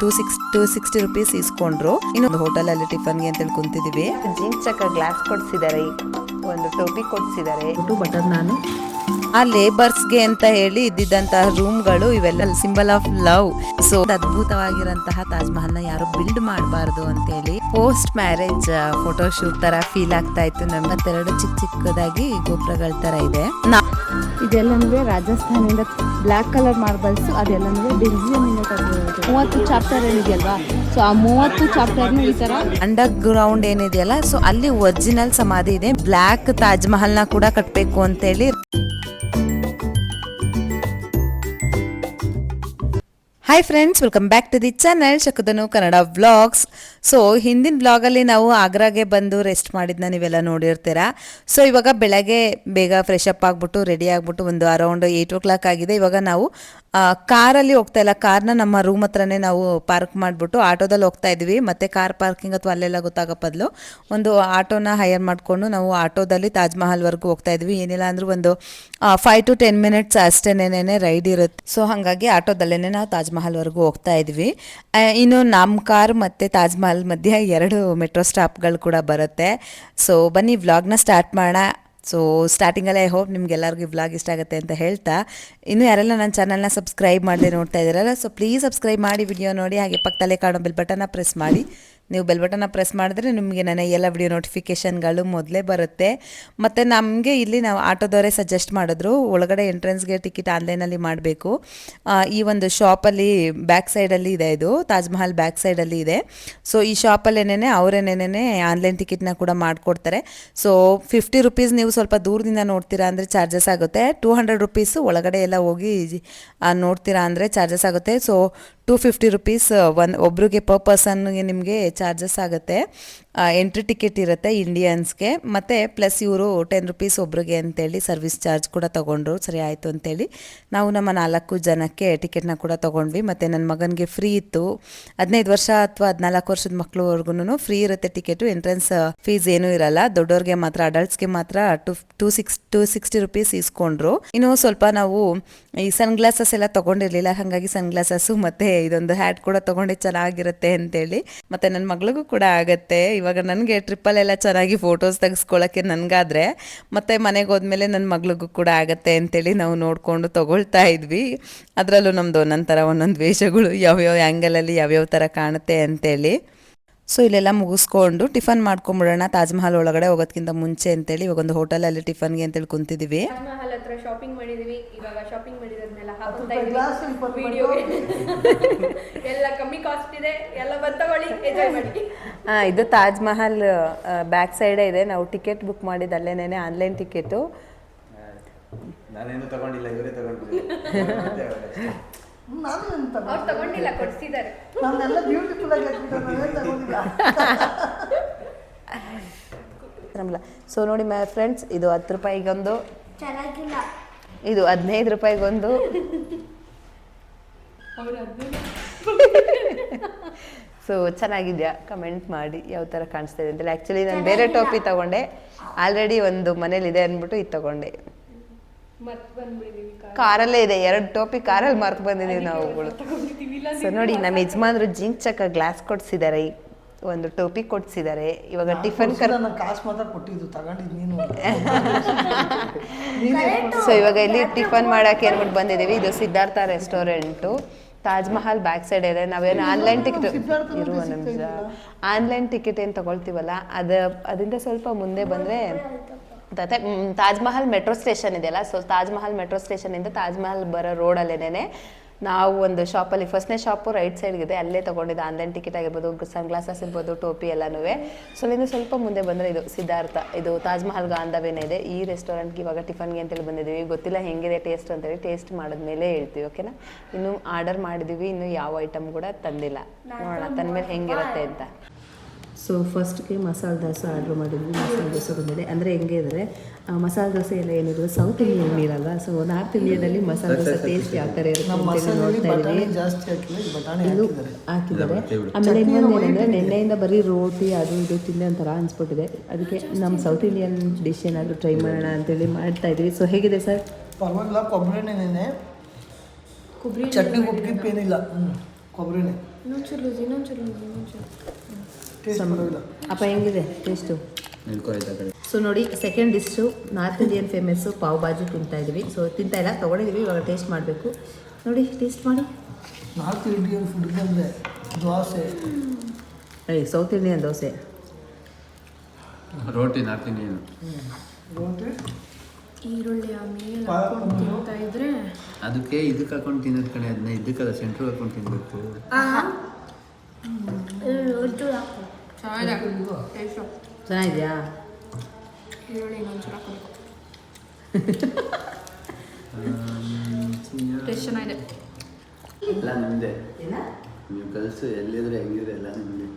Two six two sixty rupees ಇಸ್ಕೊಂಡ್ರು. ಇನ್ನೊಂದು hotel ಅಲ್ಲಿ ಟಿಫನ್ಗೆ ಅಂತೇಳಿ ಕುಂತಿದೀವಿ. Jeans ಚಕ್ಕ glass ಕೊಡ್ಸಿದ್ದಾರೆ. ಒಂದು ಟೋಪಿ ಕೊಡ್ಸಿದ್ದಾರೆ. ಬಟರ್ ನಾನು. ಆ ಲೇಬರ್ಸ್ಗೆ ಅಂತ ಹೇಳಿ ಇದ್ದಿದ್ದಂತಹ ರೂಮ್ಗಳು ಇವೆಲ್ಲ ಸಿಂಬಲ್ ಆಫ್ ಲವ್ ಸೊ ಅದ್ಭುತವಾಗಿರಂತಹ ತಾಜ್ ಮಹಲ್ನ ಯಾರು ಬಿಲ್ಡ್ ಮಾಡಬಾರ್ದು ಅಂತ ಹೇಳಿ ಪೋಸ್ಟ್ ಮ್ಯಾರೇಜ್ ಫೋಟೋ ಶೂಟ್ ತರ ಫೀಲ್ ಆಗ್ತಾ ಇತ್ತು. ನಮ್ಮ ಮತ್ತೆರಡು ಚಿಕ್ಕ ಚಿಕ್ಕದಾಗಿ ಗೋಪುರಗಳ ತರ ಇದೆ. ನಾ- ಇದೆಲ್ಲನೂ ರಾಜಸ್ಥಾನಿಂದ ಬ್ಲ್ಯಾಕ್ ಕಲರ್ ಮಾರ್ಬಲ್ಸ್ ಅದೆಲ್ಲನೂ ಬೆಲ್ಜಿಯಂನಿಂದ ತೆಗೆದಿರೋದು ಮೂವತ್ತು ಚಾಪ್ಟರ್ ಏನಿದೆಯಲ್ವಾ? ಸೊ ಆ ಮೂವತ್ತು ಚಾಪ್ಟರ್ ಈ ತರ. ಅಂಡರ್ ಗ್ರೌಂಡ್ ಏನಿದೆಯಲ್ಲ ಸೊ ಅಲ್ಲಿ ಒರಿಜಿನಲ್ ಸಮಾಧಿ ಇದೆ. ಬ್ಲ್ಯಾಕ್ ತಾಜ್ ಮಹಲ್ನ ಕೂಡ ಕಟ್ಟಬೇಕು ಅಂತೇಳಿ hi friends welcome back to the channel ಶಕುದನು Kannada vlogs so ಹಿಂದಿನ ವ್ಲಾಗಲ್ಲಿ ನಾವು ಆಗ್ರಾಗೆ ಬಂದು ರೆಸ್ಟ್ ಮಾಡಿದ್ನ ನೀವೆಲ್ಲ ನೋಡಿರ್ತೀರಾ? ಸೊ ಇವಾಗ ಬೆಳಗ್ಗೆ ಬೇಗ ಫ್ರೆಶ್ ಅಪ್ ಆಗಿಬಿಟ್ಟು ರೆಡಿ ಆಗಿಬಿಟ್ಟು ಒಂದು ಅರೌಂಡ್ ಏಯ್ಟ್ ಓ ಕ್ಲಾಕ್ ಆಗಿದೆ. ಇವಾಗ ನಾವು ಕಾರಲ್ಲಿ ಹೋಗ್ತಾ ಇಲ್ಲ. ಕಾರ್ನ ನಮ್ಮ ರೂಮ್ ಹತ್ರನೇ ನಾವು ಪಾರ್ಕ್ ಮಾಡಿಬಿಟ್ಟು ಆಟೋದಲ್ಲಿ ಹೋಗ್ತಾ ಇದ್ವಿ. ಮತ್ತು ಕಾರ್ ಪಾರ್ಕಿಂಗ್ ಅಥವಾ ಅಲ್ಲೆಲ್ಲ ಗೊತ್ತಾಗೋ ಬದಲು ಒಂದು ಆಟೋನ ಹೈಯರ್ ಮಾಡಿಕೊಂಡು ನಾವು ಆಟೋದಲ್ಲಿ ತಾಜ್ ಮಹಲ್ವರೆಗೂ ಹೋಗ್ತಾ ಇದ್ವಿ. ಏನಿಲ್ಲ ಅಂದರೂ ಒಂದು ಫೈವ್ ಟು ಟೆನ್ ಮಿನಿಟ್ಸ್ ಅಷ್ಟೇನೇನೇ ರೈಡ್ ಇರುತ್ತೆ. ಸೊ ಹಾಗಾಗಿ ಆಟೋದಲ್ಲೇ ನಾವು ತಾಜ್ ಮಹಲ್ವರೆಗೂ ಹೋಗ್ತಾ ಇದ್ವಿ. ಇನ್ನು ನಮ್ಮ ಕಾರ್ ಮತ್ತು ತಾಜ್ ಮಹಲ್ ಮಧ್ಯೆ ಎರಡು ಮೆಟ್ರೋ ಸ್ಟಾಪ್ಗಳು ಕೂಡ ಬರುತ್ತೆ. ಸೊ ಬನ್ನಿ ವ್ಲಾಗ್ನ ಸ್ಟಾರ್ಟ್ ಮಾಡೋಣ. ಸೊ ಸ್ಟಾರ್ಟಿಂಗಲ್ಲೇ ಐ ಹೋಪ್ ನಿಮ್ಗೆಲ್ಲರಿಗೂ ವ್ಲಾಗ್ ಇಷ್ಟ ಆಗುತ್ತೆ ಅಂತ ಹೇಳ್ತಾ. ಇನ್ನು ಯಾರೆಲ್ಲ ನನ್ನ ಚಾನಲ್ನ ಸಬ್ಸ್ಕ್ರೈಬ್ ಮಾಡದೆ ನೋಡ್ತಾ ಇದ್ದೀರಲ್ಲ ಸೊ ಪ್ಲೀಸ್ ಸಬ್ಸ್ಕ್ರೈಬ್ ಮಾಡಿ ವಿಡಿಯೋ ನೋಡಿ, ಹಾಗೆ ಪಕ್ಕದಲ್ಲೇ ಕಾಣೋ ಬೆಲ್ ಬಟನ್ನ ಪ್ರೆಸ್ ಮಾಡಿ. ನೀವು ಬೆಲ್ ಬಟನ್ನ ಪ್ರೆಸ್ ಮಾಡಿದ್ರೆ ನಿಮಗೆ ನನ್ನ ಎಲ್ಲ ವಿಡಿಯೋ ನೋಟಿಫಿಕೇಷನ್ಗಳು ಮೊದಲೇ ಬರುತ್ತೆ. ಮತ್ತು ನಮಗೆ ಇಲ್ಲಿ ನಾವು ಆಟೋದವರೇ ಸಜೆಸ್ಟ್ ಮಾಡಿದ್ರು, ಒಳಗಡೆ ಎಂಟ್ರೆನ್ಸ್ಗೆ ಟಿಕೆಟ್ ಆನ್ಲೈನಲ್ಲಿ ಮಾಡಬೇಕು. ಈ ಒಂದು ಶಾಪಲ್ಲಿ ಬ್ಯಾಕ್ ಸೈಡಲ್ಲಿ ಇದೆ ಇದು ತಾಜ್ ಮಹಲ್ ಬ್ಯಾಕ್ ಸೈಡಲ್ಲಿ ಇದೆ. ಸೊ ಈ ಶಾಪಲ್ಲೇನೇ ಅವರೇನೇನೇ ಆನ್ಲೈನ್ ಟಿಕೆಟ್ನ ಕೂಡ ಮಾಡಿಕೊಡ್ತಾರೆ. ಸೊ ಫಿಫ್ಟಿ ರುಪೀಸ್ ನೀವು ಸ್ವಲ್ಪ ದೂರದಿಂದ ನೋಡ್ತೀರಾ ಅಂದರೆ ಚಾರ್ಜಸ್ ಆಗುತ್ತೆ. ಟೂ ಹಂಡ್ರೆಡ್ ರುಪೀಸು ಒಳಗಡೆ ಎಲ್ಲ ಹೋಗಿ ನೋಡ್ತೀರಾ ಅಂದರೆ ಚಾರ್ಜಸ್ ಆಗುತ್ತೆ. So two fifty rupees one ಒಬ್ರಿಗೆ ಪರ್ ಪರ್ಸನ್ಗೆ ನಿಮಗೆ ಚಾರ್ಜಸ್ ಆಗುತ್ತೆ. ಎಂಟ್ರಿ ಟಿಕೆಟ್ ಇರುತ್ತೆ ಇಂಡಿಯನ್ಸ್ಗೆ ಮತ್ತು ಪ್ಲಸ್ ಇವರು ಟೆನ್ ರುಪೀಸ್ ಒಬ್ರಿಗೆ ಅಂತೇಳಿ ಸರ್ವಿಸ್ ಚಾರ್ಜ್ ಕೂಡ ತೊಗೊಂಡ್ರು. ಸರಿ ಆಯಿತು ಅಂತೇಳಿ. ನಾವು ನಮ್ಮ ನಾಲ್ಕು ಜನಕ್ಕೆ ಟಿಕೆಟ್ನ ಕೂಡ ತೊಗೊಂಡ್ವಿ. ಮತ್ತು ನನ್ನ ಮಗನಿಗೆ ಫ್ರೀ ಇತ್ತು. ಹದಿನೈದು ವರ್ಷ ಅಥವಾ ಹದಿನಾಲ್ಕು ವರ್ಷದ ಮಕ್ಕಳವರೆಗೂ ಫ್ರೀ ಇರುತ್ತೆ ಟಿಕೆಟು ಎಂಟ್ರೆನ್ಸ್ ಫೀಸ್ ಏನೂ ಇರಲ್ಲ. ದೊಡ್ಡವ್ರಿಗೆ ಮಾತ್ರ ಅಡಲ್ಟ್ಸ್ಗೆ ಮಾತ್ರ to two six two sixty rupees ಇಸ್ಕೊಂಡ್ರು ಇನ್ನು ಸ್ವಲ್ಪ ನಾವು ಈ ಸನ್ ಗ್ಲಾಸಸ್ ಎಲ್ಲ ತೊಗೊಂಡಿರಲಿಲ್ಲ. ಹಾಗಾಗಿ ಸನ್ ಗ್ಲಾಸಸ್ಸು ಮತ್ತು ಇದೊಂದು ಹ್ಯಾಟ್ ಕೂಡ ತೊಗೊಂಡು ಚೆನ್ನಾಗಿರುತ್ತೆ ಅಂತೇಳಿ. ಮತ್ತು ನನ್ನ ಮಗಳಿಗೂ ಕೂಡ ಆಗತ್ತೆ. ಇವಾಗ ನನಗೆ ಟ್ರಿಪ್ಪಲ್ಲೆಲ್ಲ ಚೆನ್ನಾಗಿ ಫೋಟೋಸ್ ತೆಗೆಸ್ಕೊಳ್ಳೋಕ್ಕೆ ನನಗಾದರೆ, ಮತ್ತು ಮನೆಗೆ ಹೋದ್ಮೇಲೆ ನನ್ನ ಮಗಳಿಗೂ ಕೂಡ ಆಗತ್ತೆ ಅಂತೇಳಿ ನಾವು ನೋಡಿಕೊಂಡು ತೊಗೊಳ್ತಾ ಇದ್ವಿ. ಅದರಲ್ಲೂ ನಮ್ಮದು ಒಂದೊಂದು ಥರ, ಒಂದೊಂದು ವೇಷಗಳು ಯಾವ್ಯಾವ ಆ್ಯಂಗಲಲ್ಲಿ ಯಾವ್ಯಾವ ಥರ ಕಾಣುತ್ತೆ ಅಂತೇಳಿ. ಸೊ ಇಲ್ಲೆಲ್ಲ ಮುಗಿಸ್ಕೊಂಡು ಟಿಫನ್ ಮಾಡ್ಕೊಂಬಿಡೋಣ. ತಾಜ್ ಮಹಲ್ ಒಳಗಡೆ ಹೋಗೋದಕ್ಕಿಂತ ಮುಂಚೆ ಅಂತೇಳಿ ಇವಾಗ ಒಂದು ಹೋಟೆಲಲ್ಲಿ ಟಿಫನ್ಗೆ ಅಂತೇಳಿ ಕುಂತಿದ್ದೀವಿ ಅಂತೇಳಿ ಮಹಲ್ ಹತ್ರ ಶಾಪಿಂಗ್ ಮಾಡಿದೀವಿ. ಇವಾಗ ಶಾಪಿಂಗ್ ಮಾಡಿದ್ಮೇಲೆ ಹಾಕೋತಾ ಇದೀವಿ. ವಿಡಿಯೋಗೆ ಎಲ್ಲ ಕಮ್ಮಿ ಕಾಸ್ಟ್ ಇದೆ. ಎಲ್ಲ ಬಂದ್ ತಗೊಳ್ಳಿ. ಎಂಜಾಯ್ ಮಾಡಿ. ಹಾಂ ಇದು ತಾಜ್ ಮಹಲ್ ಬ್ಯಾಕ್ ಸೈಡ್ ಇದೆ. ನಾವು ಟಿಕೆಟ್ ಬುಕ್ ಮಾಡಿದ್ದು ಅಲ್ಲೇನೇನೆ ಆನ್ಲೈನ್ ಟಿಕೆಟು ನಾನೇನು ತಗೊಂಡಿಲ್ಲ ಇವರೇ ತಗೊಂಡಿದ್ದಾರೆ. ನಾನು ಎಂತ ಅವ್ರು ತಗೊಂಡಿಲ್ಲ ಕೊಡ್ಸಿದ್ದಾರೆ. ನನ್ನೆಲ್ಲ ಬ್ಯೂಟಿಫುಲ್ ಆಗಿ ಹಾಕ್ಬಿಟ್ಟು ಸೊ ನೋಡಿ ಮೈ ಫ್ರೆಂಡ್ಸ್ ಇದು ಹತ್ತು ರೂಪಾಯಿಗೊಂದು. ಚೆನ್ನಾಗಿಲ್ಲ. ಇದು ಹದಿನೈದು ರೂಪಾಯಿಗೊಂದು. ಸೊ ಚೆನ್ನಾಗಿದೆಯಾ? ಕಮೆಂಟ್ ಮಾಡಿ ಯಾವ ಥರ ಕಾಣಿಸ್ತಾ ಇದೆ ಅಂತೇಳಿ ಆ್ಯಕ್ಚುಲಿ ನಾನು ಬೇರೆ ಟೋಪಿ ತಗೊಂಡೆ. ಆಲ್ರೆಡಿ ಒಂದು ಮನೇಲಿದೆ ಅಂದ್ಬಿಟ್ಟು ಇದು ತಗೊಂಡೆ. ಕಾರಲ್ಲೇ. ಇದೆ ಎರಡು ಟೋಪಿ ಕಾರಲ್ಲಿ ಮಾರ್ಕ್ ಬಂದಿದ್ದೀವಿ ನಾವುಗಳು ಸೊ ನೋಡಿ ನಮ್ಮ ಯಜಮಾನ್ರು ಜಿಂಕ್ ಚಕ್ಕ ಗ್ಲಾಸ್ ಕೊಡ್ಸಿದ್ದಾರೆ ಒಂದು ಟೋಪಿ ಕೊಡ್ಸಿದ್ದಾರೆ ಇವಾಗ ಟಿಫನ್ ಸೊ ಇವಾಗ ಇಲ್ಲಿ ಟಿಫನ್ ಮಾಡಕ್ಕೆ ಏನ್ಬಿಟ್ಟು ಬಂದಿದ್ದೀವಿ ಇದು Siddhartha restaurant. Taj Mahal back side ಇದೆ ನಾವೇನು ಆನ್ಲೈನ್ ಟಿಕೆಟ್ ಇರುವ ನಿಮಿಷ. ಆನ್ಲೈನ್ ಟಿಕೆಟ್ ಏನು ತಗೊಳ್ತೀವಲ್ಲ ಅದು ಅದರಿಂದ ಸ್ವಲ್ಪ ಮುಂದೆ ಬಂದರೆ ಮತ್ತೆ ಮ್, ತಾಜ್ ಮಹಲ್ ಮೆಟ್ರೋ ಸ್ಟೇಷನ್ ಇದೆಯಲ್ಲ ಸೊ ತಾಜ್ ಮಹಲ್ ಮೆಟ್ರೋ ತಾಜ್ ಮಹಲ್ ಬರೋ ರೋಡಲ್ಲೇನೆ ನಾವು ಒಂದು ಶಾಪಲ್ಲಿ ಫಸ್ಟ್ನೇ ಶಾಪು ರೈಟ್ ಸೈಡ್ಗಿದೆ ಅಲ್ಲೇ ತೊಗೊಂಡಿದ್ದು ಆನ್ಲೈನ್ ಟಿಕೆಟ್ ಆಗಿರ್ಬೋದು ಸನ್ ಗ್ಲಾಸಸ್ ಇರ್ಬೋದು ಟೋಪಿ ಎಲ್ಲನೂ ಸೊ ಅಲ್ಲಿಂದ ಸ್ವಲ್ಪ ಮುಂದೆ ಬಂದರೆ ಇದು ಸಿದ್ಧಾರ್ಥ ಇದು ತಾಜ್ ಮಹಲ್ ಗಾಂಧವೇನೆ ಇದೆ. ಈ ರೆಸ್ಟೋರೆಂಟ್ಗೆ ಇವಾಗ ಟಿಫನ್ಗೆ ಅಂತೇಳಿ ಬಂದಿದ್ದೀವಿ. ಗೊತ್ತಿಲ್ಲ ಹೆಂಗಿದೆ ಟೇಸ್ಟ್ ಅಂತೇಳಿ ಟೇಸ್ಟ್ ಮಾಡಿದ್ಮೇಲೆ ಹೇಳ್ತೀವಿ ಓಕೆನಾ ಇನ್ನು ಆರ್ಡರ್ ಮಾಡಿದ್ದೀವಿ ಇನ್ನು ಯಾವ ಐಟಮ್ ಕೂಡ ತಂದಿಲ್ಲ. ನೋಡೋಣ ತಂದ್ಮೇಲೆ ಹೆಂಗಿರುತ್ತೆ ಅಂತ. ಸೊ ಫಸ್ಟ್ಗೆ ಮಸಾಲೆ ದೋಸೆ ಆರ್ಡ್ರ್ ಮಾಡಿದ್ವಿ ಮಸಾಲೆ ದೋಸೆ ಬಂದಿದೆ. ಅಂದರೆ ಹೆಂಗೆ ಅಂದರೆ ಮಸಾಲೆ ದೋಸೆ ಎಲ್ಲ ಏನಿದ್ರು ಸೌತ್ ಇಂಡಿಯನ್ ಇರಲ್ಲ ಸೊ ನಾರ್ತ್ ಇಂಡಿಯನಲ್ಲಿ ಮಸಾಲೆ ದೋಸೆ ಟೇಸ್ಟ್ ಯಾವ ಥರ ಇರುತ್ತೆ ಇದು ಹಾಕಿದ್ದಾರೆ. ಆಮೇಲೆ ಇನ್ನೊಂದು ಏನಂದರೆ ನಿನ್ನೆಯಿಂದ ಬರೀ ರೋಟಿ ಅದು ಇದು ತಿಂದೆ ಒಂಥರ ಅನ್ಸ್ಬಿಟ್ಟಿದೆ. ಅದಕ್ಕೆ ನಮ್ಮ ಸೌತ್ ಇಂಡಿಯನ್ ಡಿಶ್ ಏನಾದರೂ ಟ್ರೈ ಮಾಡೋಣ ಅಂತೇಳಿ ಮಾಡ್ತಾ ಇದ್ವಿ. ಸೊ ಹೇಗಿದೆ ಸರ್? ಪರವಾಗಿಲ್ಲ ಕೊಬ್ಬರಿ ಕೊಬ್ಬರಿ ಚಟ್ನಿ ಕೊಬ್ಬರಿ ಏನಿಲ್ಲ. ಹ್ಞೂ ಕೊಬ್ಬರಿ ಎಣ್ಣೆ ಇನ್ನೊಂಚೂರು ಇನ್ನೊಂಚೂರು. ಇನ್ನೊಂಚೂರು ಅಪ್ಪ ಹೆಂಗಿದೆ? ಟೇಸ್ಟು ಸೊ ನೋಡಿ second dish North Indian famous pav bhaji ತಿಂತಾ ಇದ್ದೀವಿ ಸೊ ತಿಂತಾ ಇಲ್ಲ ತೊಗೊಂಡಿದ್ದೀವಿ ಇವಾಗ ಟೇಸ್ಟ್ ಮಾಡಬೇಕು. ನೋಡಿ ಟೇಸ್ಟ್ ಮಾಡಿ. ನಾರ್ತ್ ಇಂಡಿಯನ್ ಫುಡ್ ಬಂದರೆ ದೋಸೆ. ಏಯ್ ಸೌತ್ ಇಂಡಿಯನ್ ದೋಸೆ. ರೋಟಿ ನಾರ್ತ್ ಇಂಡಿಯನ್ ರೋಟಿ? ಈರುಳ್ಳಿ ಆಮೇಲೆ ಹಾಕೊಂಡು ತಿಂತಾ ಇದ್ರೆ ಅದಕ್ಕೆ ಇದಕ್ಕೆ ಹಾಕೊಂಡು ತಿನ್ನೋದು ಕಣೆ ಅದನ್ನ ಇದಕ್ಕೆ ಸೆಂಟ್ರಿಗೆ ಹಾಕೊಂಡು ಟೇಸ್ಟು ಚೆನ್ನಾಗಿದೆಯಾ? ಈರುಳ್ಳಿ ಇನ್ನೊಂಚೂರು ಹಾಕೋಬೇಕು ಟೇಸ್ಟ್ ಚೆನ್ನಾಗಿದೆ ಎಲ್ಲ ನಿಮ್ಮದೇ ನೀವು ಕಲಿಸು ಎಲ್ಲಿದ್ರೆ ಹೆಂಗಿದ್ರೆ ಎಲ್ಲ ನಿಮ್ಮದೇ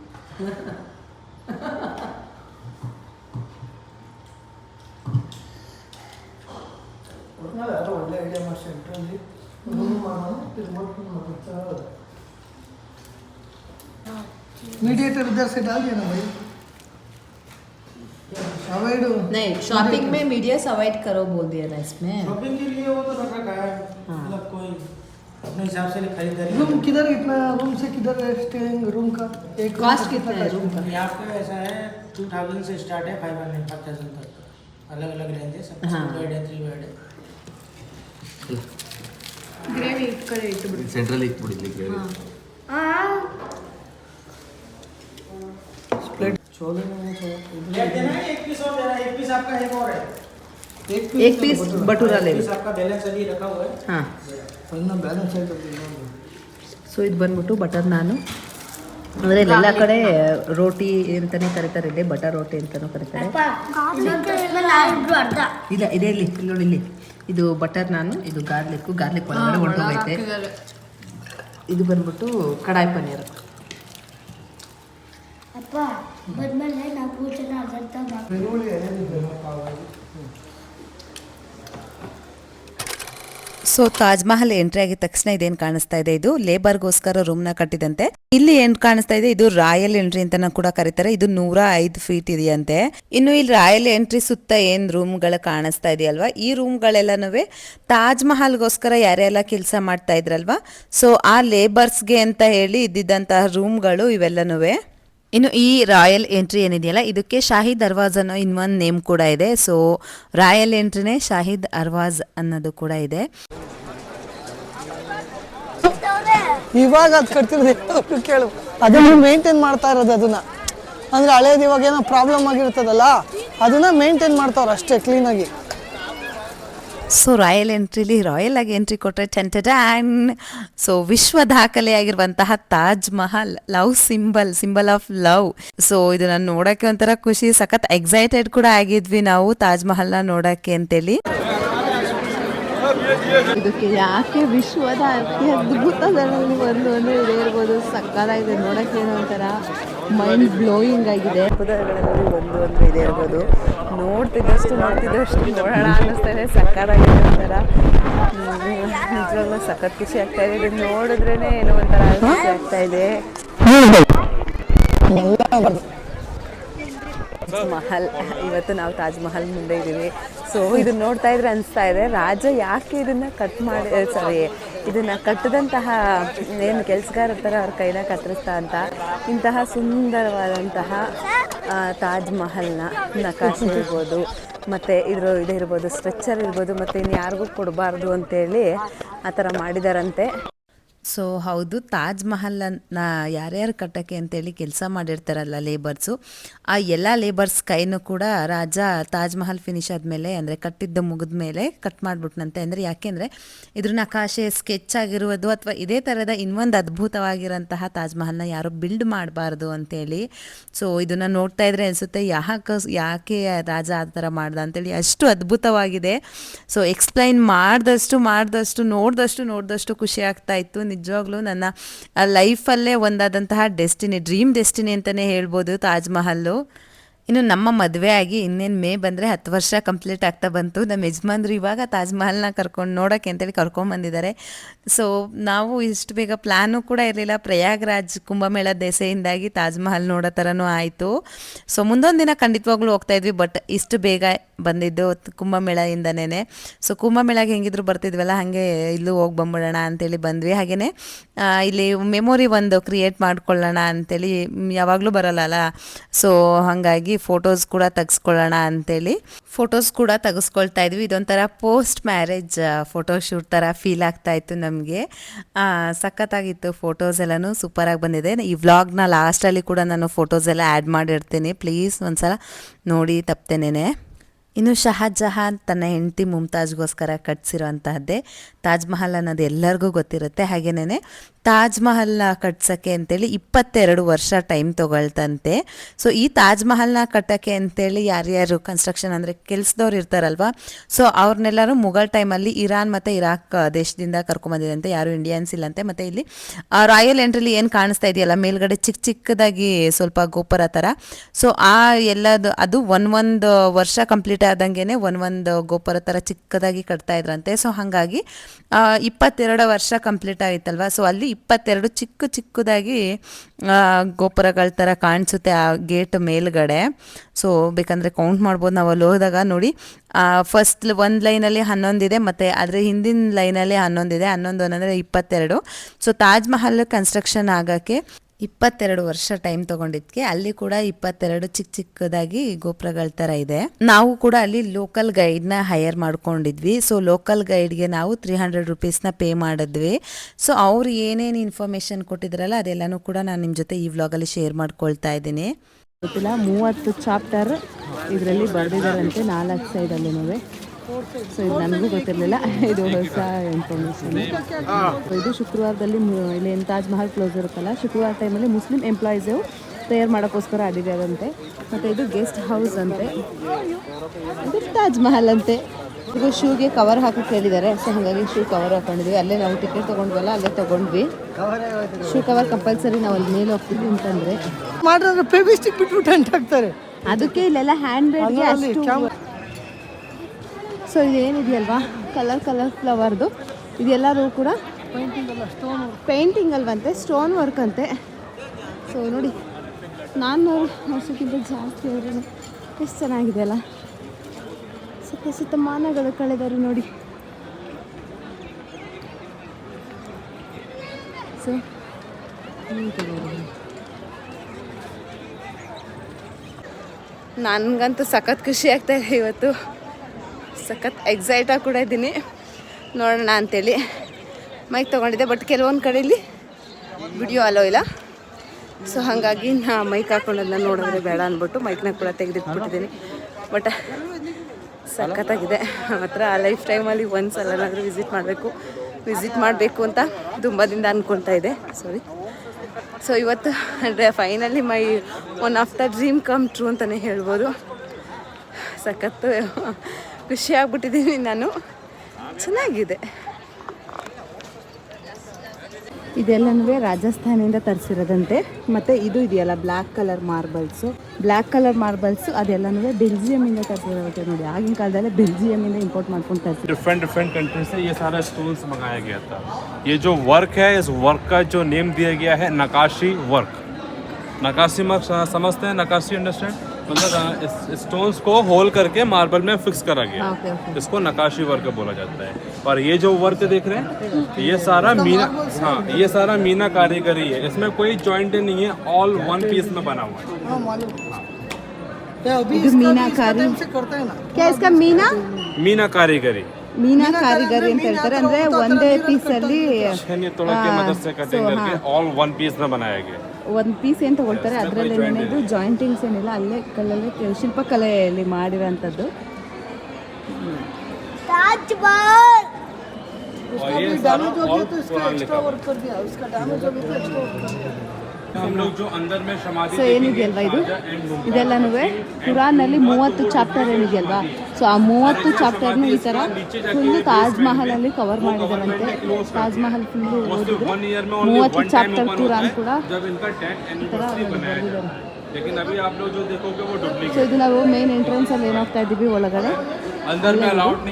ಒಟ್ನಲ್ಲಿ ಯಾರೋ ಒಳ್ಳೆ ಐಡಿಯಾ ಮಾಡಿ ಸೆಂಟ್ರಲ್ಲಿ ರೂಮ್ ಮಾಡೋಣ ತಿರ್ಗ್ಬಿಟ್ಟು ಮಾತಾಡ್ತಾ मीडिएटर उधर से डाल देना भाई। अवॉइड नहीं शॉपिंग में मीडिया अवॉइड करो बोल दिया था इसमें। शॉपिंग के लिए वो तो रख रखा है। हाँ। मतलब कोई अपने हिसाब से खरीदारी रूम किधर इतना रूम से किधर स्टेइंग रूम का? एक कॉस्ट कितना है रूम का? यहाँ पे ऐसा है टू थाउज़ेंड से स्टार्ट है फाइव हंड्रेड फाइव थाउज़ेंड तक। अलग अलग रेंज है सब हाँ। टू बेड है थ्री बेड है। ग्रेवी इट करे इट सेंट्रल एक पड़ी ग्रेवी हाँ। छोले में वो प्लेट देना है एक पीस और देना है एक पीस आपका एक और है एक एक पीस बटूरा ले एक लो पीस आपका बैलेंस अभी रखा हुआ है ಹಾಂ ಅದನ್ನ ಬ್ಯಾಲೆನ್ಸ್ ಆಯ್ತು ಸೊ ಇದು ಬಂದ್ಬಿಟ್ಟು ಬಟರ್ ನಾನು ಅಂದರೆ ಎಲ್ಲ ಕಡೆ ರೋಟಿ ಅಂತಲೇ ಕರೀತಾರೆ ಇಲ್ಲಿ ಬಟರ್ ರೋಟಿ ಅಂತಲೂ ಕರೀತಾರೆ ಇಲ್ಲ ಇದೇ ಇಲ್ಲಿ ಇಲ್ಲಿ ನೋಡಿ ಇಲ್ಲಿ ಇದು ಬಟರ್ ನಾನು ಇದು ಗಾರ್ಲಿಕ್ಕು ಗಾರ್ಲಿಕ್ ಒಳಗಡೆ ಹೊರಟೋಗೈತೆ ಇದು ಬಂದ್ಬಿಟ್ಟು ಕಡಾಯಿ ಪನ್ನೀರ್ ಅಪ್ಪ ಬಂದ್ಮೇಲೆ ನಾಲ್ಕು ಜನ ಅದರ್ಥ ಸೊ ತಾಜ್ ಮಹಲ್ ಎಂಟ್ರಿ ಆಗಿದ ತಕ್ಷಣ ಇದೇನ್ ಕಾಣಿಸ್ತಾ ಇದೆ? ಇದು ಲೇಬರ್ಗೋಸ್ಕರ ರೂಮ್ನ ಕಟ್ಟಿದಂತೆ. ಇಲ್ಲಿ ಏನ್ ಕಾಣಿಸ್ತಾ ಇದೆ? ಇದು ರಾಯಲ್ ಎಂಟ್ರಿ ಅಂತ ಕೂಡ ಕರೀತಾರೆ. ಇದು ನೂರ ಐದು ಫೀಟ್ ಇದೆಯಂತೆ. ಇನ್ನು ಇಲ್ಲಿ ರಾಯಲ್ ಎಂಟ್ರಿ ಸುತ್ತ ಏನ್ ರೂಮ್ಗಳು ಕಾಣಿಸ್ತಾ ಇದೆಯಲ್ವಾ? ಈ ರೂಮ್ ಗಳೆಲ್ಲನೂ ತಾಜ್ ಮಹಲ್ಗೋಸ್ಕರ ಯಾರೆಲ್ಲ ಕೆಲಸ ಮಾಡ್ತಾ ಇದ್ರಲ್ವಾ? ಸೊ ಆ ಲೇಬರ್ಸ್ಗೆ ಅಂತ ಹೇಳಿ ಇದ್ದಿದ್ದಂತಹ ರೂಮ್ಗಳು ಇವೆಲ್ಲನೂ ಇನ್ನು ಈ ರಾಯಲ್ ಎಂಟ್ರಿ ಏನಿದೆಯಲ್ಲ, ಇದಕ್ಕೆ ಶಾಹಿದ್ ಅರ್ವಾಜ್ ಅನ್ನೋ ಇನ್ ಒನ್ ನೇಮ್ ಕೂಡ ಇದೆ. ಸೊ ರಾಯಲ್ ಎಂಟ್ರಿನೇ ಶಾಹಿದ್ ಅರ್ವಾಜ್ ಅನ್ನೋದು ಕೂಡ ಇದೆ. ಇವಾಗ ಅದು ಕಟ್ತಿರೋದು ಕೇಳು. ಅದನ್ನು ಮೇಂಟೈನ್ ಮಾಡ್ತಾ ಇರೋದು ಅದನ್ನ. ಅಂದ್ರೆ ಹಳೇದು ಇವಾಗ ಏನೋ ಪ್ರಾಬ್ಲಮ್ ಆಗಿರ್ತದಲ್ಲ, ಅದನ್ನ ಮೇಂಟೈನ್ ಮಾಡ್ತಾವ್ರ ಅಷ್ಟೇ ಕ್ಲೀನಾಗಿ ಸೊ ರಾಯಲ್ ಎಂಟ್ರಿಲಿ ರಾಯಲ್ ಆಗಿ ಎಂಟ್ರಿ ಕೊಟ್ಟರೆ ಆ್ಯಂಡ್ ಸೊ ವಿಶ್ವ ದಾಖಲೆಯಾಗಿರುವಂತಹ Taj Mahal love symbol symbol of love so ಇದನ್ನ ನೋಡಕ್ಕೆ ಒಂಥರ ಖುಷಿ ಸಖತ್ ಎಕ್ಸೈಟೆಡ್ ಕೂಡ ಆಗಿದ್ವಿ ನಾವು ತಾಜ್ ಮಹಲ್ನ ನೋಡಕ್ಕೆ ಅಂತೇಳಿ ಇದಕ್ಕೆ ಯಾಕೆ ವಿಶ್ವದ ಅತಿ ಅದ್ಭುತಗಳಲ್ಲಿ ಒಂದು ಒಂದು ಇದೆ ಇರ್ಬೋದು ಸಕ್ಕದಾಗಿದೆ ನೋಡಕ್ಕೆ ಏನೋ ಒಂಥರ ಮೈಂಡ್ ಬ್ಲೋಯಿಂಗ್ ಆಗಿದೆ. ಅದ್ಭುತಗಳಲ್ಲಿ ಒಂದು ಒಂದು ಇದೆ ಇರ್ಬೋದು ನೋಡ್ತಿದ್ದಷ್ಟು ನೋಡ್ತಿದ್ದಷ್ಟು ನೋಡೋಣ ಅನ್ನಿಸ್ತಾ ಇದೆ. ಸಕ್ಕತ್ತಾಗಿದೆ ಒಂಥರ. ನಿಜವಾಗ್ಲೂ ಸಖತ್ ಖುಷಿ ಆಗ್ತಾ ಇದೆ. ನೋಡಿದ್ರೇ ನೋಡಿದ್ರೇನೆ ಏನೋ ಒಂಥರ ಖುಷಿ ಆಗ್ತಾ ಇದೆ. ಮಹಲ್ ಇವತ್ತು ನಾವು ತಾಜ್ ಮಹಲ್ ಮುಂದೆ ಇದ್ದೀವಿ. ಸೊ ಇದನ್ನ ನೋಡ್ತಾ ಇದ್ರೆ ಅನಿಸ್ತಾ ಇದೆ. ರಾಜ ಯಾಕೆ ಇದನ್ನ ಕಟ್ ಮಾಡಿ ಸಾರಿ ಇದನ್ನ ಕಟ್ಟದಂತಹ, ಏನು ಕೆಲಸಗಾರ ಥರ ಅವ್ರ ಕೈನ ಕತ್ತರಿಸ್ತಾ ಅಂತ. ಇಂತಹ ಸುಂದರವಾದಂತಹ ತಾಜ್ ಮಹಲ್ನ ನಕಾಶೆ ಇರ್ಬೋದು, ಮತ್ತು ಇದ್ರ ಇದಿರ್ಬೋದು ಸ್ಟ್ರಕ್ಚರ್ ಇರ್ಬೋದು, ಮತ್ತು ಇನ್ನು ಯಾರಿಗೂ ಕೊಡಬಾರ್ದು ಅಂತೇಳಿ ಆ ಥರ ಮಾಡಿದಾರಂತೆ. ಸೊ ಹೌದು, ತಾಜ್ ಮಹಲನ್ನ ಯಾರ್ಯಾರು ಕಟ್ಟಕ್ಕೆ ಅಂತೇಳಿ ಕೆಲಸ ಮಾಡಿರ್ತಾರಲ್ಲ ಲೇಬರ್ಸು ಆ ಎಲ್ಲ ಲೇಬರ್ಸ್ ಕೈನೂ ಕೂಡ ರಾಜ ತಾಜ್ ಮಹಲ್ ಫಿನಿಶ್ ಆದಮೇಲೆ, ಅಂದರೆ ಕಟ್ಟಿದ್ದು ಮುಗಿದ ಮೇಲೆ ಕಟ್ ಮಾಡಿಬಿಟ್ನಂತೆ. ಅಂದರೆ ಯಾಕೆಂದರೆ ಇದ್ರ ನಕಾಶೆ ಸ್ಕೆಚ್ ಆಗಿರುವುದು ಅಥವಾ ಇದೇ ಥರದ ಇನ್ನೊಂದು ಅದ್ಭುತವಾಗಿರೋಂತಹ ತಾಜ್ ಮಹಲ್ನ ಯಾರು ಬಿಲ್ಡ್ ಮಾಡಬಾರ್ದು ಅಂತೇಳಿ. ಸೊ ಇದನ್ನು ನೋಡ್ತಾ ಇದ್ರೆ ಅನಿಸುತ್ತೆ ಯಾಕೆ ಯಾಕೆ ರಾಜ ಆ ಥರ ಮಾಡ್ದ ಅಂತೇಳಿ ಅಷ್ಟು ಅದ್ಭುತವಾಗಿದೆ. ಸೊ ಎಕ್ಸ್ಪ್ಲೈನ್ ಮಾಡಿದಷ್ಟು ಮಾಡಿದಷ್ಟು, ನೋಡಿದಷ್ಟು ನೋಡಿದಷ್ಟು ಖುಷಿ ಆಗ್ತಾ ಇತ್ತು. ನಿಜವಾಗ್ಲೂ ನನ್ನ ಲೈಫಲ್ಲೇ ಒಂದಾದಂತಹ ಡೆಸ್ಟಿನಿ ಡ್ರೀಮ್ ಡೆಸ್ಟಿನಿ ಅಂತಲೇ ಹೇಳ್ಬೋದು ತಾಜ್ ಮಹಲ್ಲು. ಇನ್ನು ನಮ್ಮ ಮದುವೆ ಆಗಿ ಇನ್ನೇನು ಮೇ ಬಂದರೆ ಹತ್ತು ವರ್ಷ ಕಂಪ್ಲೀಟ್ ಆಗ್ತಾ ಬಂತು. ನಮ್ಮ ಯಜಮಾನ್ರು ಇವಾಗ ತಾಜ್ ಮಹಲ್ನ ಕರ್ಕೊಂಡು ನೋಡೋಕ್ಕೆ ಅಂತೇಳಿ ಕರ್ಕೊಂಬಂದಿದ್ದಾರೆ ಸೊ ನಾವು ಇಷ್ಟು ಬೇಗ ಪ್ಲ್ಯಾನು ಕೂಡ ಇರಲಿಲ್ಲ. ಪ್ರಯಾಗ್ರಾಜ್ ಕುಂಭಮೇಳ ದೆಸೆಯಿಂದಾಗಿ ತಾಜ್ ಮಹಲ್ ನೋಡೋ ಥರನೂ ಆಯಿತು. ಸೊ ಮುಂದೊಂದು ದಿನ ಖಂಡಿತವಾಗ್ಲೂ ಹೋಗ್ತಾ ಇದ್ವಿ ಬಟ್ ಇಷ್ಟು ಬೇಗ ಬಂದಿದ್ದು ಕುಂಭಮೇಳದಿಂದನೇ ಸೊ ಕುಂಭಮೇಳಗೆ ಹೆಂಗಿದ್ರು ಬರ್ತಿದ್ವಲ್ಲ, ಹಾಗೆ ಇಲ್ಲೂ ಹೋಗಿ ಬಂದ್ಬಿಡೋಣ ಅಂತೇಳಿ ಬಂದ್ವಿ. ಹಾಗೆಯೇ ಇಲ್ಲಿ ಮೆಮೊರಿ ಒಂದು ಕ್ರಿಯೇಟ್ ಮಾಡ್ಕೊಳ್ಳೋಣ ಅಂತೇಳಿ ಯಾವಾಗಲೂ ಬರಲ್ಲ ಸೊ ಹಾಗಾಗಿ ಫೋಟೋಸ್ ಕೂಡ ತೆಗೆಸ್ಕೊಳ್ಳೋಣ ಅಂತೇಳಿ. ಫೋಟೋಸ್ ಕೂಡ ತೆಗೆಸ್ಕೊಳ್ತಾ ಇದ್ವಿ. ಇದೊಂಥರ ಪೋಸ್ಟ್ ಮ್ಯಾರೇಜ್ ಫೋಟೋಶೂಟ್ ಥರ ಫೀಲ್ ಆಗ್ತಾ ಇತ್ತು ನಮಗೆ. ಸಖತ್ತಾಗಿತ್ತು ಫೋಟೋಸ್ ಎಲ್ಲನೂ ಸೂಪರಾಗಿ ಬಂದಿದೆ. ಈ ವ್ಲಾಗ್ನ ಲಾಸ್ಟಲ್ಲಿ ಕೂಡ ನಾನು ಫೋಟೋಸ್ ಎಲ್ಲ ಆ್ಯಡ್ ಮಾಡಿರ್ತೀನಿ. ಪ್ಲೀಸ್ ಒಂದ್ಸಲ ನೋಡಿ ತಪ್ತೇನೆ ಇನ್ನು ಶಹಜಹಾನ್ ತನ್ನ ಹೆಂಡತಿ ಮುಮ್ತಾಜ್ಗೋಸ್ಕರ ಕಟ್ಸಿರೋಂತಹದ್ದೇ. ತಾಜ್ ಮಹಲ್ ಅನ್ನೋದು ಎಲ್ಲರಿಗೂ ಗೊತ್ತಿರುತ್ತೆ. ಹಾಗೇನೇ ತಾಜ್ ಮಹಲ್ನ ಕಟ್ಸೋಕ್ಕೆ ಅಂತೇಳಿ ಇಪ್ಪತ್ತೆರಡು ವರ್ಷ ಟೈಮ್ ತೊಗೊಳ್ತಂತೆ. ಸೊ, ಈ ತಾಜ್ ಮಹಲ್ನ ಕಟ್ಟೋಕ್ಕೆ ಅಂತೇಳಿ ಯಾರ್ಯಾರು ಕನ್ಸ್ಟ್ರಕ್ಷನ್ ಅಂದರೆ ಕೆಲಸದವ್ರು ಇರ್ತಾರಲ್ವ, ಸೊ ಅವ್ರನ್ನೆಲ್ಲರೂ ಮುಘಲ್ ಟೈಮಲ್ಲಿ ಇರಾನ್ ಮತ್ತು ಇರಾಕ್ ದೇಶದಿಂದ ಕರ್ಕೊಂಬಂದಿದಂತೆ ಯಾರು ಇಂಡಿಯನ್ಸ್ ಇಲ್ಲಂತೆ. ಮತ್ತು ಇಲ್ಲಿ ರಾಯಲ್ ಎಂಟ್ರಿಲಿ ಏನು ಕಾಣಿಸ್ತಾ ಇದೆಯಲ್ಲ, ಮೇಲ್ಗಡೆ ಚಿಕ್ಕ ಚಿಕ್ಕದಾಗಿ ಸ್ವಲ್ಪ ಗೋಪುರ ಥರ ಸೊ, ಆ ಎಲ್ಲದು, ಅದು ಒನ್ ಒಂದು ವರ್ಷ ಕಂಪ್ಲೀಟ್ ಆದಂಗೆ ಒನ್ ಒಂದು ಗೋಪುರ ಥರ ಚಿಕ್ಕದಾಗಿ ಕಟ್ತಾ ಇದ್ರಂತೆ. ಸೊ, ಹಾಗಾಗಿ ಇಪ್ಪತ್ತೆರಡು ವರ್ಷ ಕಂಪ್ಲೀಟ್ ಆಗಿತ್ತಲ್ವ ಸೊ ಅಲ್ಲಿ ಇಪ್ಪತ್ತೆರಡು ಚಿಕ್ಕ ಚಿಕ್ಕದಾಗಿ ಗೋಪುರಗಳ ಥರ ಕಾಣಿಸುತ್ತೆ ಆ ಗೇಟ್ ಮೇಲ್ಗಡೆ. ಸೊ ಬೇಕಂದರೆ ಕೌಂಟ್ ಮಾಡ್ಬೋದು ನಾವು ಅಲ್ಲಿ ಹೋದಾಗ. ನೋಡಿ ಫಸ್ಟ್ ಒಂದು ಲೈನಲ್ಲಿ ಹನ್ನೊಂದಿದೆ ಮತ್ತು ಅದರ ಹಿಂದಿನ ಲೈನಲ್ಲಿ ಹನ್ನೊಂದಿದೆ ಹನ್ನೊಂದು ಅಂದರೆ ಇಪ್ಪತ್ತೆರಡು. ಸೊ ತಾಜ್ ಮಹಲ್ ಕನ್ಸ್ಟ್ರಕ್ಷನ್ ಆಗೋಕ್ಕೆ ಇಪ್ಪತ್ತೆರಡು ವರ್ಷ ಟೈಮ್ ತಗೊಂಡಿದ್ಕೆ, ಅಲ್ಲಿ ಕೂಡ ಇಪ್ಪತ್ತೆರಡು ಚಿಕ್ಕ ಚಿಕ್ಕದಾಗಿ ಗೋಪುರಗಳ ಥರ ಇದೆ. ನಾವು ಕೂಡ ಅಲ್ಲಿ ಲೋಕಲ್ ಗೈಡ್ನ ಹೈಯರ್ ಮಾಡ್ಕೊಂಡಿದ್ವಿ. ಸೊ ಲೋಕಲ್ ಗೈಡ್ಗೆ ನಾವು ತ್ರೀ ಹಂಡ್ರೆಡ್ ರುಪೀಸ್ನ ಪೇ ಮಾಡಿದ್ವಿ. ಸೊ ಅವ್ರು ಏನೇನು ಇನ್ಫಾರ್ಮೇಶನ್ ಕೊಟ್ಟಿದ್ರಲ್ಲ, ಅದೆಲ್ಲನೂ ಕೂಡ ನಾನು ನಿಮ್ಮ ಜೊತೆ ಈ ವ್ಲಾಗಲ್ಲಿ ಶೇರ್ ಮಾಡ್ಕೊಳ್ತಾ ಇದ್ದೀನಿ. ಗೊತ್ತಿಲ್ಲ, ಮೂವತ್ತು ಚಾಪ್ಟರ್ ಇದರಲ್ಲಿ ಬರೆದಿದ್ದಾರಂತೆ ನಾಲ್ಕು ಸೈಡಲ್ಲಿನೂ ಸೊ ಇದು ನನಗೂ ಗೊತ್ತಿರಲಿಲ್ಲ. ಇದು ಹೊಸ ಇನ್ಫಾರ್ಮೇಷನ್ ಇದು ಶುಕ್ರವಾರದಲ್ಲಿ ಇಲ್ಲಿ ತಾಜ್ ಮಹಲ್ ಕ್ಲೋಸ್ ಇರುತ್ತಲ್ಲ. ಶುಕ್ರವಾರ ಟೈಮಲ್ಲಿ ಮುಸ್ಲಿಂ ಎಂಪ್ಲಾಯೀಸು ತಯಾರು ಮಾಡೋಕ್ಕೋಸ್ಕರ ಅದಿದೆ ಮತ್ತು ಇದು ಗೆಸ್ಟ್ ಹೌಸ್ ಅಂತೆ. ಇದು ತಾಜ್ ಮಹಲ್ ಅಂತೆ. ಇದು ಶೂಗೆ ಕವರ್ ಹಾಕಕ್ಕೆ ಹೇಳಿದ್ದಾರೆ. ಸೊ ಹಾಗಾಗಿ ಶೂ ಕವರ್ ಹಾಕೊಂಡಿದ್ವಿ. ಅಲ್ಲೇ ನಾವು ಟಿಕೆಟ್ ತೊಗೊಂಡ್ವಲ್ಲ ಅಲ್ಲೇ ತೊಗೊಂಡ್ವಿ. ಶೂ ಕವರ್ ಕಂಪಲ್ಸರಿ ನಾವು ಅಲ್ಲಿ ಮೇಲೆ ಹೋಗ್ತೀವಿ ಅಂತಂದರೆ. ಮಾಡಿದ್ರೆ ಪೇಬಿಸ್ಟಿಕ್ ಬಿಟ್ಬಿಟ್ಟು ಅದಕ್ಕೆ ಇಲ್ಲೆಲ್ಲ ಹ್ಯಾಂಡ್ ಬ್ಯಾಗ್ ಅಷ್ಟು ಸೊ ಇದೇನಿದೆಯಲ್ವಾ ಕಲರ್ ಕಲರ್ ಫ್ಲವರ್ದು ಇದೆಲ್ಲರೂ ಕೂಡ ಪೇಂಟಿಂಗ್ ಅಲ್ವಂತೆ ಸ್ಟೋನ್ ವರ್ಕ್ ಅಂತೆ. ಸೊ ನೋಡಿ, ನಾನು ವರ್ಷಕ್ಕಿಂತ ಜಾಸ್ತಿ ಅವರು ಎಷ್ಟು ಚೆನ್ನಾಗಿದೆ ಅಲ್ಲ? ಸುತ್ತ ಸುತ್ತ ಮಾನಗಳು ಕಳೆದರು ನೋಡಿ. ಸೊ ನನಗಂತೂ ಸಖತ್ ಖುಷಿ ಆಗ್ತಾ ಇದೆ ಇವತ್ತು. ಸಖತ್ ಎಕ್ಸೈಟಾಗಿ ಕೂಡ ಇದ್ದೀನಿ. ನೋಡೋಣ ಅಂತೇಳಿ. ಮೈಕ್ ತೊಗೊಂಡಿದ್ದೆ ಬಟ್ ಕೆಲವೊಂದು ಕಡೆಯಲ್ಲಿ ವಿಡಿಯೋ ಅಲೋ ಇಲ್ಲ. ಸೊ ಹಾಗಾಗಿ ನಾ ಮೈಕ್ ಹಾಕೊಂಡನ್ನ ನೋಡಿದ್ರೆ ಬೇಡ ಅಂದ್ಬಿಟ್ಟು ಮೈಕ್ನ ಕೂಡ ತೆಗೆದಿಟ್ಬಿಟ್ಟಿದ್ದೀನಿ. ಬಟ್ ಸಖತ್ತಾಗಿದೆ. ಮಾತ್ರ ಲೈಫ್ ಟೈಮಲ್ಲಿ ಒಂದು ಸಲನಾದರೂ ವಿಸಿಟ್ ಮಾಡಬೇಕು ವಿಸಿಟ್ ಮಾಡಬೇಕು ಅಂತ ತುಂಬ ದಿನ ಅಂದ್ಕೊಳ್ತಾ ಇದೆ. ಸಾರಿ ಸೊ ಇವತ್ತು ಅಂದರೆ finally my one of the dream come true ಅಂತಲೇ ಹೇಳ್ಬೋದು. ಸಖತ್ತು ಖುಷಿ ಆಗ್ಬಿಟ್ಟಿದ್ದೀನಿ ನಾನು ಚೆನ್ನಾಗಿದೆ ಇದೆಲ್ಲನೂ ರಾಜಸ್ಥಾನಿಂದ ತರಿಸಿರೋದಂತೆ ಮತ್ತು ಇದು ಇದೆಯಲ್ಲ black colour marbles black colour marbles ಅದೆಲ್ಲನೂ ಬೆಲ್ಜಿಯಮಿಂದ ತರಿಸಿರೋದಂತೆ ನೋಡಿ ಆಗಿನ ಕಾಲದಲ್ಲೇ ಬೆಲ್ಜಿಯಮಿಂದ ಇಂಪೋರ್ಟ್ ಮಾಡ್ಕೊಂಡು ತರಿಸಿ डिफरेंट डिफरेंट कंट्री से ये सारा स्टूल्स मंगाया गया था ये जो वर्क है इस वर्क का जो नेम दिया गया है नकाशी वर्क नकाशी वर्क समझते हैं नकाशी अंडरस्टैंड मतलब हाँ, स्टोन्स को होल करके मार्बल में फिक्स करा गया। इसको नकाशी वर्क बोला जाता है। और ये जो वर्क देख रहे हैं ये सारा मीना हाँ ये सारा मीना कारीगरी है। इसमें कोई ज्वाइंट नहीं है ऑल वन पीस में बना हुआ है। हाँ। क्या इसका मीना? मीना कारीगरी। ಮೀನಾ ಕಾರಿಗರಿ ಅಂತ ಹೇಳ್ತಾರೆ ಅಂದರೆ ಒಂದೇ ಪೀಸಲ್ಲಿ छेनी तोड़ के मदद से कटिंग करके ऑल वन पीस में बनाया गया ಒಂದು ಪೀಸ್ ಏನು ತಗೊಳ್ತಾರೆ ಅದರಲ್ಲಿ ಏನೇನಿದು ಜಾಯಿಂಟಿಂಗ್ಸ್ ಏನಿಲ್ಲ ಅಲ್ಲೇ ಕಲ್ಲಲ್ಲೇ ಕೆ- ಶಿಲ್ಪಕಲೆಯಲ್ಲಿ ಮಾಡಿರೋಂಥದ್ದು ताज महल और ये डैमेज सारा हो all गया तो इसका पुराना लिखा एक्स्ट्रा हुआ वर्क कर दिया उसका डैमेज हो गया तो एक्स्ट्रा वर्क कर दिया ಸೊ ಏನಿದೆಯಲ್ವಾ ಇದು ಇದೆಲ್ಲನೂ ಕುರಾನಲ್ಲಿ ಮೂವತ್ತು ಚಾಪ್ಟರ್ ಏನಿದೆಯಲ್ವಾ ಸೊ ಆ ಮೂವತ್ತು ಚಾಪ್ಟರ್ನು ಈ ಥರ ಫುಲ್ಲು ತಾಜ್ ಅಲ್ಲಿ ಕವರ್ ಮಾಡಿದ್ದಾರಂತೆ ತಾಜ್ ಮಹಲ್ ಫುಲ್ಲು ಓದಿದ್ರು ಮೂವತ್ತು ಚಾಪ್ಟರ್ ಕುರಾನ್ ಕೂಡ ಸೊ ಇದು ನಾವು ಮೇನ್ ಎಂಟ್ರೆನ್ಸ್ ಅಲ್ಲಿ ಏನಾಗ್ತಾ ಇದ್ದೀವಿ ಒಳಗಡೆ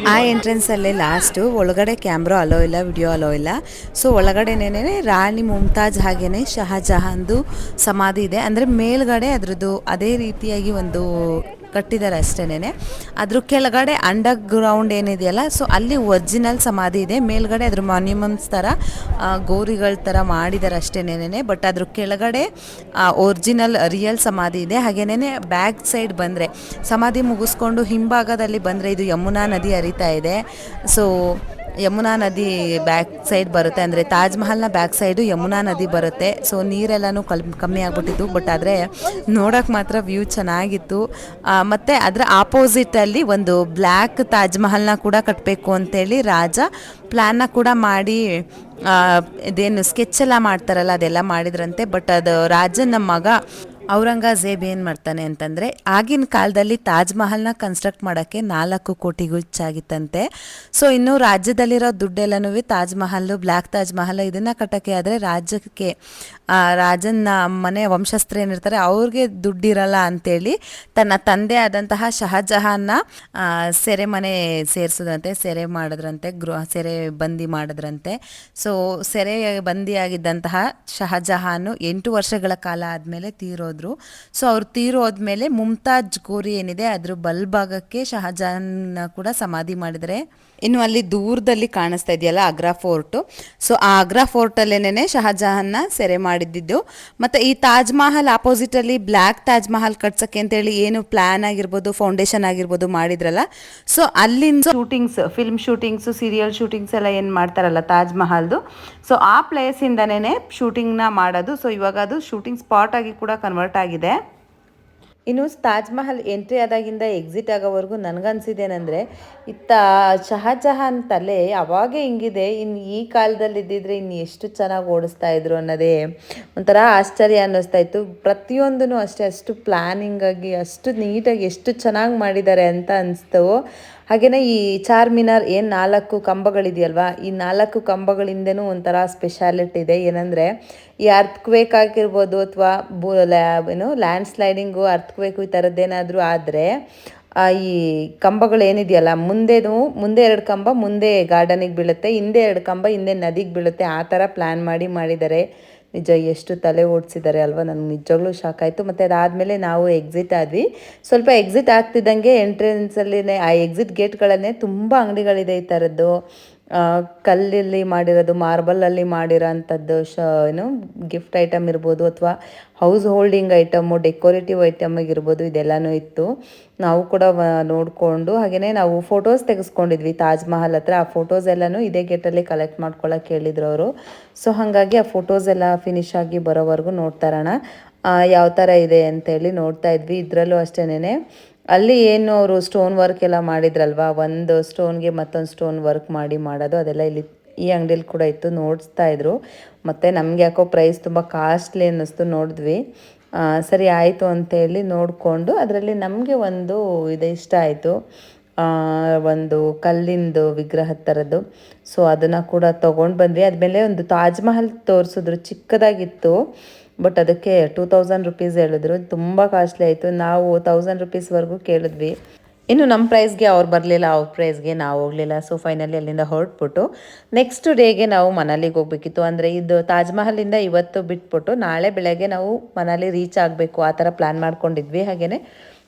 ಆ ಎಂಟ್ರೆನ್ಸಲ್ಲೇ ಲಾಸ್ಟು ಒಳಗಡೆ ಕ್ಯಾಮ್ರಾ ಅಲೋ ಇಲ್ಲ ವಿಡಿಯೋ ಅಲೋ ಇಲ್ಲ. ಸೊ ಒಳಗಡೆನೇ ರಾಣಿ ಮುಮ್ತಾಜ್ ಹಾಗೇನೆ ಶಹಜಹಾನ್ದು ಸಮಾಧಿ ಇದೆ. ಅಂದರೆ ಮೇಲ್ಗಡೆ ಅದರದ್ದು ಅದೇ ರೀತಿಯಾಗಿ ಒಂದು ಕಟ್ಟಿದ್ದಾರೆ ಅಷ್ಟೇನೆ ಅದ್ರ ಕೆಳಗಡೆ ಅಂಡರ್ ಗ್ರೌಂಡ್ ಏನಿದೆಯಲ್ಲ ಸೊ ಅಲ್ಲಿ ಒರಿಜಿನಲ್ ಸಮಾಧಿ ಇದೆ. ಮೇಲ್ಗಡೆ ಅದ್ರ ಮಾನ್ಯುಮೆಂಟ್ಸ್ ಥರ ಗೋರಿಗಳ ಥರ ಮಾಡಿದ್ದಾರೆ ಅಷ್ಟೇನೆ ಬಟ್ ಅದ್ರ ಕೆಳಗಡೆ ಒರಿಜಿನಲ್ ರಿಯಲ್ ಸಮಾಧಿ ಇದೆ. ಹಾಗೇನೇ ಬ್ಯಾಕ್ ಸೈಡ್ ಬಂದರೆ, ಸಮಾಧಿ ಮುಗಿಸ್ಕೊಂಡು ಹಿಂಭಾಗದಲ್ಲಿ ಬಂದರೆ ಇದು ಯಮುನಾ ನದಿ ಹರಿತಾ ಇದೆ. ಸೊ ಯಮುನಾ ನದಿ ಬ್ಯಾಕ್ ಸೈಡ್ ಬರುತ್ತೆ. ಅಂದರೆ ತಾಜ್ ಮಹಲ್ನ ಬ್ಯಾಕ್ ಸೈಡು ಯಮುನಾ ನದಿ ಬರುತ್ತೆ. ಸೊ ನೀರೆಲ್ಲನೂ ಕಲ್, ಕಮ್ಮಿ ಆಗಿಬಿಟ್ಟಿತ್ತು. ಬಟ್ ಆದರೆ ನೋಡೋಕೆ ಮಾತ್ರ ವ್ಯೂ ಚೆನ್ನಾಗಿತ್ತು. ಮತ್ತು ಅದರ ಆಪೋಸಿಟಲ್ಲಿ ಒಂದು ಬ್ಲ್ಯಾಕ್ ತಾಜ್ ಮಹಲ್ನ ಕೂಡ ಕಟ್ಟಬೇಕು ಅಂತೇಳಿ ರಾಜ ಪ್ಲ್ಯಾನ್ನ ಕೂಡ ಮಾಡಿ ಇದೇನು ಸ್ಕೆಚ್ ಎಲ್ಲ ಮಾಡ್ತಾರಲ್ಲ, ಅದೆಲ್ಲ ಮಾಡಿದ್ರಂತೆ. ಬಟ್ ಅದು ರಾಜನ ಮಗ ಔರಂಗಜೇಬ್ ಏನು ಮಾಡ್ತಾನೆ ಅಂತಂದರೆ ಆಗಿನ ಕಾಲದಲ್ಲಿ ತಾಜ್ ಮಹಲ್ನ ಕನ್ಸ್ಟ್ರಕ್ಟ್ ಮಾಡೋಕ್ಕೆ ನಾಲ್ಕು ಕೋಟಿಗೂ ಹೆಚ್ಚಾಗಿತ್ತಂತೆ ಸೊ ಇನ್ನು ರಾಜ್ಯದಲ್ಲಿರೋ ದುಡ್ಡೆಲ್ಲನೂ ತಾಜ್ ಮಹಲ್ ಬ್ಲ್ಯಾಕ್ ತಾಜ್ ಮಹಲ್ ಇದನ್ನು ಕಟ್ಟೋಕ್ಕೆ ಆದರೆ ರಾಜ್ಯಕ್ಕೆ ರಾಜನ ಮನೆ ವಂಶಸ್ಥರು ಏನಿರ್ತಾರೆ ಅವ್ರಿಗೆ ದುಡ್ಡಿರಲ್ಲ ಅಂತೇಳಿ ತನ್ನ ತಂದೆ ಆದಂತಹ ಶಹಜಹಾನ್ನ ಸೆರೆ ಸೆರೆಮನೆ ಸೇರಿಸಿದ್ರಂತೆ, ಸೆರೆ ಮಾಡಿದ್ರಂತೆ, ಗೃಹ, ಸೆರೆ ಬಂದಿ ಮಾಡಿದ್ರಂತೆ. ಸೊ ಸೆರೆ ಬಂದಿಯಾಗಿದ್ದಂತಹ ಶಹಜಹಾನು ಎಂಟು ವರ್ಷಗಳ ಕಾಲ ಆದಮೇಲೆ ತೀರೋದ್ರು ಸೊ ಅವ್ರು ತೀರೋದ್ಮೇಲೆ ಮುಮ್ತಾಜ್ ಗೋರಿ ಏನಿದೆ ಅದ್ರ ಬಲ್ಭಾಗಕ್ಕೆ ಶಹಜಹಾನ್ ಕೂಡ ಸಮಾಧಿ ಮಾಡಿದರೆ. ಇನ್ನು ಅಲ್ಲಿ ದೂರದಲ್ಲಿ ಕಾಣಿಸ್ತಾ ಇದೆಯಲ್ಲ ಆಗ್ರಾ ಫೋರ್ಟು. ಸೊ ಆ ಆಗ್ರಾ ಫೋರ್ಟಲ್ಲೇನೆ ಶಹಜಹಾನ್ನ ಸೆರೆ ಮಾಡಿದ್ದಿದ್ದು ಮತ್ತು ಈ ತಾಜ್ ಮಹಲ್ ಆಪೋಸಿಟಲ್ಲಿ ಬ್ಲ್ಯಾಕ್ ತಾಜ್ ಮಹಲ್ ಕಟ್ಸೋಕ್ಕೆ ಅಂತೇಳಿ ಏನು ಪ್ಲ್ಯಾನ್ ಆಗಿರ್ಬೋದು ಫೌಂಡೇಶನ್ ಆಗಿರ್ಬೋದು ಮಾಡಿದ್ರಲ್ಲ. ಸೊ ಅಲ್ಲಿಂದ shootings film shootings serial shootings ಎಲ್ಲ ಏನು ಮಾಡ್ತಾರಲ್ಲ ತಾಜ್ ಮಹಲ್ದು. ಸೊ ಆ ಪ್ಲೇಸಿಂದನೇ ಶೂಟಿಂಗ್ನ ಮಾಡೋದು. ಸೊ ಇವಾಗ ಅದು ಶೂಟಿಂಗ್ ಸ್ಪಾಟ್ ಆಗಿ ಕೂಡ ಕನ್ವರ್ಟ್ ಆಗಿದೆ. ಇನ್ನು ತಾಜ್ ಮಹಲ್ ಎಂಟ್ರಿ ಆದಾಗಿಂದ ಎಕ್ಸಿಟ್ ಆಗೋವರೆಗೂ ನನಗನ್ಸಿದ್ದೇನೆಂದರೆ ಇತ್ತ ಶಹಜಹಾನ್ ತಲೆ ಅವಾಗೇ ಹಿಂಗಿದೆ ಇನ್ನು ಈ ಕಾಲದಲ್ಲಿ ಇದ್ದಿದ್ರೆ ಇನ್ನು ಎಷ್ಟು ಚೆನ್ನಾಗಿ ಓಡಿಸ್ತಾ ಇದ್ರು ಅನ್ನೋದೇ ಒಂಥರ ಆಶ್ಚರ್ಯ ಅನ್ನಿಸ್ತಾ ಇತ್ತು. ಪ್ರತಿಯೊಂದೂ ಅಷ್ಟೇ, ಅಷ್ಟು ಪ್ಲ್ಯಾನಿಂಗಾಗಿ ಅಷ್ಟು ನೀಟಾಗಿ ಎಷ್ಟು ಚೆನ್ನಾಗಿ ಮಾಡಿದ್ದಾರೆ ಅಂತ ಅನಿಸ್ತು. ಹಾಗೆಯೇ ಈ ಚಾರ್ ಮಿನಾರ್ ಏನು ನಾಲ್ಕು ಕಂಬಗಳಿದೆಯಲ್ವಾ, ಈ ನಾಲ್ಕು ಕಂಬಗಳಿಂದನೂ ಒಂಥರ ಸ್ಪೆಷಾಲಿಟಿ ಇದೆ. ಏನಂದರೆ, ಈ ಅರ್ತ್ಕ್ವೇಕ್ ಆಗಿರ್ಬೋದು ಅಥವಾ ಬೂ ಏನು ಲ್ಯಾಂಡ್ ಸ್ಲೈಡಿಂಗು ಅರ್ತ್ಕ್ವೇಕು ಈ ಥರದ್ದೇನಾದರೂ ಆದರೆ ಈ ಕಂಬಗಳು ಏನಿದೆಯಲ್ಲ ಮುಂದೆನೂ, ಮುಂದೆ ಎರಡು ಕಂಬ ಮುಂದೆ ಗಾರ್ಡನಿಗೆ ಬೀಳುತ್ತೆ, ಹಿಂದೆ ಎರಡು ಕಂಬ ಹಿಂದೆ ನದಿಗೆ ಬೀಳುತ್ತೆ, ಆ ಥರ ಪ್ಲ್ಯಾನ್ ಮಾಡಿ ಮಾಡಿದ್ದಾರೆ ನಿಜ, ಎಷ್ಟು ತಲೆ ಓಡಿಸಿದ್ದಾರೆ ಅಲ್ವಾ? ನನಗೆ ನಿಜವಾಗ್ಲೂ ಶಾಕ್ ಆಯಿತು. ಮತ್ತು ಅದಾದಮೇಲೆ ನಾವು ಎಕ್ಸಿಟ್ ಆದ್ವಿ. ಸ್ವಲ್ಪ ಎಕ್ಸಿಟ್ ಆಗ್ತಿದ್ದಂಗೆ ಎಂಟ್ರೆನ್ಸಲ್ಲಿನೇ ಆ ಎಕ್ಸಿಟ್ ಗೇಟ್ಗಳನ್ನೇ ತುಂಬ ಅಂಗಡಿಗಳಿದೆ ಈ ಥರದ್ದು ಕಲ್ಲಲ್ಲಿ ಮಾಡಿರೋದು ಮಾರ್ಬಲಲ್ಲಿ ಮಾಡಿರೋ ಅಂಥದ್ದು ಶ, ಏನು ಗಿಫ್ಟ್ ಐಟಮ್ ಇರ್ಬೋದು ಅಥವಾ ಹೌಸ್ ಹೋಲ್ಡಿಂಗ್ ಐಟಮು ಡೆಕೋರೇಟಿವ್ ಐಟಮಿಗಿರ್ಬೋದು ಇದೆಲ್ಲನೂ ಇತ್ತು. ನಾವು ಕೂಡ ನೋಡಿಕೊಂಡು ಹಾಗೆಯೇ ನಾವು ಫೋಟೋಸ್ ತೆಗೆಸ್ಕೊಂಡಿದ್ವಿ ತಾಜ್ ಮಹಲ್ ಹತ್ರ. ಆ ಫೋಟೋಸ್ ಎಲ್ಲನೂ ಇದೇ ಗೇಟಲ್ಲಿ ಕಲೆಕ್ಟ್ ಮಾಡ್ಕೊಳಕ್ಕೆ ಹೇಳಿದ್ರು ಅವರು. ಸೊ ಹಾಗಾಗಿ ಆ ಫೋಟೋಸ್ ಎಲ್ಲ ಫಿನಿಶ್ ಆಗಿ ಬರೋವರೆಗೂ ನೋಡ್ತಾರಣ ಯಾವ ಥರ ಇದೆ ಅಂತೇಳಿ ನೋಡ್ತಾ ಇದ್ವಿ. ಇದರಲ್ಲೂ ಅಷ್ಟೇನೆ ಅಲ್ಲಿ ಏನು ಅವರು ಸ್ಟೋನ್ ವರ್ಕ್ ಎಲ್ಲ ಮಾಡಿದ್ರಲ್ವಾ? ಒಂದು ಸ್ಟೋನ್ಗೆ ಮತ್ತೊಂದು ಸ್ಟೋನ್ ವರ್ಕ್ ಮಾಡಿ ಮಾಡೋದು, ಅದೆಲ್ಲ ಇಲ್ಲಿ ಈ ಅಂಗಡಿಯಲ್ಲಿ ಕೂಡ ಇತ್ತು, ನೋಡಿಸ್ತಾ ಇದ್ರು. ಮತ್ತು ನಮಗೆ ಯಾಕೋ ಪ್ರೈಸ್ ತುಂಬ ಕಾಸ್ಟ್ಲಿ ಅನ್ನಿಸ್ತು, ನೋಡಿದ್ವಿ. ಸರಿ ಆಯಿತು ಅಂತೇಳಿ ನೋಡಿಕೊಂಡು ಅದರಲ್ಲಿ ನಮಗೆ ಒಂದು ಇದು ಇಷ್ಟ ಆಯಿತು. ಒಂದು ಕಲ್ಲಿಂದು ವಿಗ್ರಹ ಥರದ್ದು. ಸೊ ಅದನ್ನು ಕೂಡ ತೊಗೊಂಡು ಬಂದ್ವಿ. ಆದಮೇಲೆ ಒಂದು ತಾಜ್ ಮಹಲ್ ತೋರಿಸಿದ್ರು, ಚಿಕ್ಕದಾಗಿತ್ತು. ಬಟ್ ಅದಕ್ಕೆ ಟೂ ತೌಸಂಡ್ ರುಪೀಸ್ ಹೇಳಿದ್ರು. ತುಂಬ ಕಾಸ್ಟ್ಲಿ ಆಯಿತು. ನಾವು ತೌಸಂಡ್ ರುಪೀಸ್ವರೆಗೂ ಕೇಳಿದ್ವಿ. ಇನ್ನು ನಮ್ಮ ಪ್ರೈಸ್ಗೆ ಅವ್ರು ಬರಲಿಲ್ಲ. ಅವ್ರ ಪ್ರೈಸ್ಗೆ ನಾವು ಹೋಗಲಿಲ್ಲ. ಸೊ ಫೈನಲಿ ಅಲ್ಲಿಂದ ಹೊರಟ್ಬಿಟ್ಟು ನೆಕ್ಸ್ಟ್ ಡೇಗೆ ನಾವು ಮನಾಲಿಗೆ ಹೋಗ್ಬೇಕಿತ್ತು. ಅಂದರೆ ಇದು ತಾಜ್ ಮಹಲಿಂದ ಇವತ್ತು ಬಿಟ್ಬಿಟ್ಟು ನಾಳೆ ಬೆಳಗ್ಗೆ ನಾವು ಮನಾಲಿ ರೀಚ್ ಆಗಬೇಕು. ಆ ಥರ ಪ್ಲ್ಯಾನ್ ಮಾಡ್ಕೊಂಡಿದ್ವಿ ಹಾಗೆಯೇ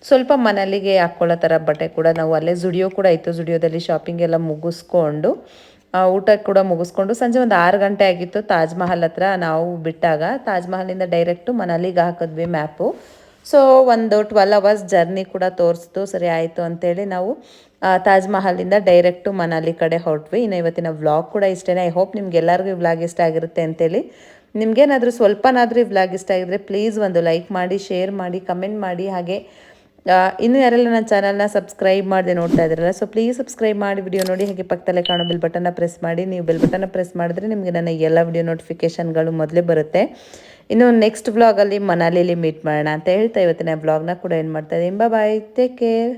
ಸ್ವಲ್ಪ ಮನಾಲಿಗೆ ಹಾಕ್ಕೊಳ್ಳೋ ಥರ ಬಟ್ಟೆ ಕೂಡ ನಾವು ಅಲ್ಲೇ ಜುಡಿಯೋ ಕೂಡ ಇತ್ತು. ಜುಡಿಯೋದಲ್ಲಿ ಶಾಪಿಂಗ್ ಎಲ್ಲ ಮುಗಿಸ್ಕೊಂಡು ಊಟ ಕೂಡ ಮುಗಿಸ್ಕೊಂಡು ಸಂಜೆ ಒಂದು ಆರು ಗಂಟೆ ಆಗಿತ್ತು ತಾಜ್ ಮಹಲ್ ಹತ್ರ ನಾವು ಬಿಟ್ಟಾಗ. ತಾಜ್ ಮಹಲಿಂದ ಡೈರೆಕ್ಟು ಮನಾಲಿಗೆ ಹಾಕಿದ್ವಿ ಮ್ಯಾಪು ಸೊ ಒಂದು ಟ್ವೆಲ್ ಅವರ್ಸ್ ಜರ್ನಿ ಕೂಡ ತೋರಿಸ್ತು. ಸರಿ ಆಯಿತು ಅಂತೇಳಿ ನಾವು ತಾಜ್ ಮಹಲಿಂದ ಡೈರೆಕ್ಟು ಮನಾಲಿ ಕಡೆ ಹೊರಟ್ವಿ. ಇನ್ನು ಇವತ್ತಿನ ವ್ಲಾಗ್ ಕೂಡ ಇಷ್ಟೇ ಐ ಹೋಪ್ ನಿಮ್ಗೆಲ್ಲರಿಗೂ ಈ ವ್ಲಾಗ್ ಇಷ್ಟ ಆಗಿರುತ್ತೆ ಅಂತೇಳಿ. ನಿಮಗೇನಾದರೂ ಸ್ವಲ್ಪನಾದರೂ ಈ ವ್ಲಾಗ್ ಇಷ್ಟ ಆಗಿದ್ರೆ ಪ್ಲೀಸ್ ಒಂದು ಲೈಕ್ ಮಾಡಿ ಶೇರ್ ಮಾಡಿ ಕಮೆಂಟ್ ಮಾಡಿ. ಹಾಗೆ ಇನ್ನೂ ಯಾರೆಲ್ಲ ನನ್ನ ಚಾನಲ್ನ ಸಬ್ಸ್ಕ್ರೈಬ್ ಮಾಡದೆ ನೋಡ್ತಾ ಇದ್ರಲ್ಲ ಸೊ ಪ್ಲೀಸ್ ಸಬ್ಸ್ಕ್ರೈಬ್ ಮಾಡಿ ವಿಡಿಯೋ ನೋಡಿ, ಹಾಗೆ ಪಕ್ಕದಲ್ಲೇ ಕಾಣೋ ಬೆಲ್ ಬಟನ್ನ ಪ್ರೆಸ್ ಮಾಡಿ. ನೀವು ಬೆಲ್ ಬಟನ್ನ ಪ್ರೆಸ್ ಮಾಡಿದ್ರೆ ನಿಮಗೆ ನನ್ನ ಎಲ್ಲ ವಿಡಿಯೋ ನೋಟಿಫಿಕೇಷನ್ಗಳು ಮೊದಲೇ ಬರುತ್ತೆ. ಇನ್ನು ನೆಕ್ಸ್ಟ್ ವ್ಲಾಗಲ್ಲಿ ಮನಾಲಿಲಿ ಮೀಟ್ ಮಾಡೋಣ ಅಂತ ಹೇಳ್ತಾ, ಇವತ್ತಿನ ಬ್ಲಾಗ್ನ ಕೂಡ ಏನು ಮಾಡ್ತಾ ಇದ್ದೀನಿ. Bye take care